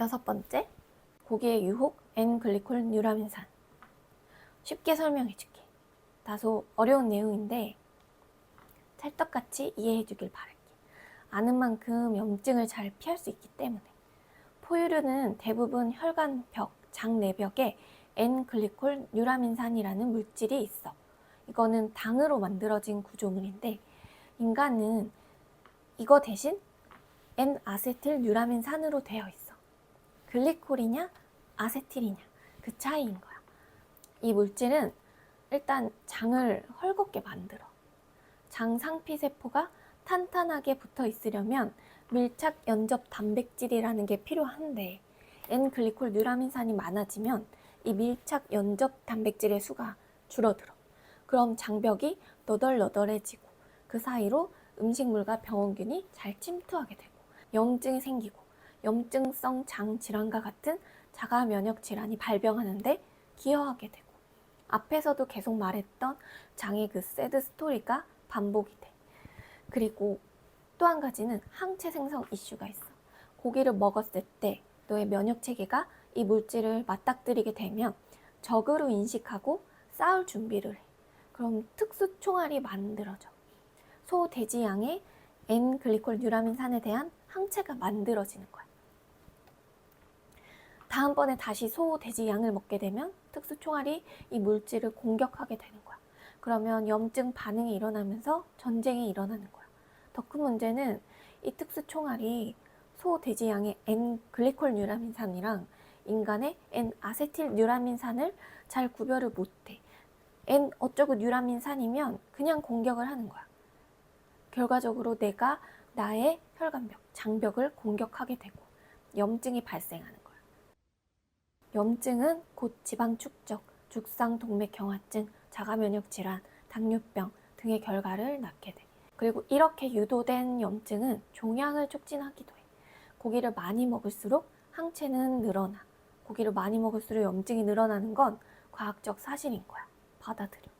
여섯 번째, 고기의 유혹 N글리콜 뉴라민산. 쉽게 설명해 줄게. 다소 어려운 내용인데 찰떡같이 이해해 주길 바랄게. 아는 만큼 염증을 잘 피할 수 있기 때문에. 포유류는 대부분 혈관 벽, 장 내벽에 N글리콜 뉴라민산이라는 물질이 있어. 이거는 당으로 만들어진 구조물인데 인간은 이거 대신 N아세틸 뉴라민산으로 되어 있어. 글리콜이냐 아세틸이냐 그 차이인 거야. 이 물질은 일단 장을 헐겁게 만들어. 장 상피 세포가 탄탄하게 붙어 있으려면 밀착 연접 단백질이라는 게 필요한데 N글리콜 뉴라민산이 많아지면 이 밀착 연접 단백질의 수가 줄어들어. 그럼 장벽이 너덜너덜해지고 그 사이로 음식물과 병원균이 잘 침투하게 되고 염증이 생기고 염증성 장 질환과 같은 자가 면역 질환이 발병하는데 기여하게 되고 앞에서도 계속 말했던 장의 그 새드 스토리가 반복이 돼. 그리고 또 한 가지는 항체 생성 이슈가 있어. 고기를 먹었을 때 너의 면역 체계가 이 물질을 맞닥뜨리게 되면 적으로 인식하고 싸울 준비를 해. 그럼 특수 총알이 만들어져. 소 돼지 양의 N글리콜 뉴라민산에 대한 항체가 만들어지는 거야. 다음번에 다시 소 돼지 양을 먹게 되면 특수 총알이 이 물질을 공격하게 되는 거야. 그러면 염증 반응이 일어나면서 전쟁이 일어나는 거야. 더 큰 문제는 이 특수 총알이 소 돼지 양의 N글리콜 뉴라민산이랑 인간의 N아세틸 뉴라민산을 잘 구별을 못해. N 어쩌고 뉴라민산이면 그냥 공격을 하는 거야. 결과적으로 내가 나의 혈관벽, 장벽을 공격하게 되고 염증이 발생하는 거야. 염증은 곧 지방 축적, 죽상 동맥 경화증, 자가 면역 질환, 당뇨병 등의 결과를 낳게 돼. 그리고 이렇게 유도된 염증은 종양을 촉진하기도 해. 고기를 많이 먹을수록 항체는 늘어나. 고기를 많이 먹을수록 염증이 늘어나는 건 과학적 사실인 거야. 받아들여.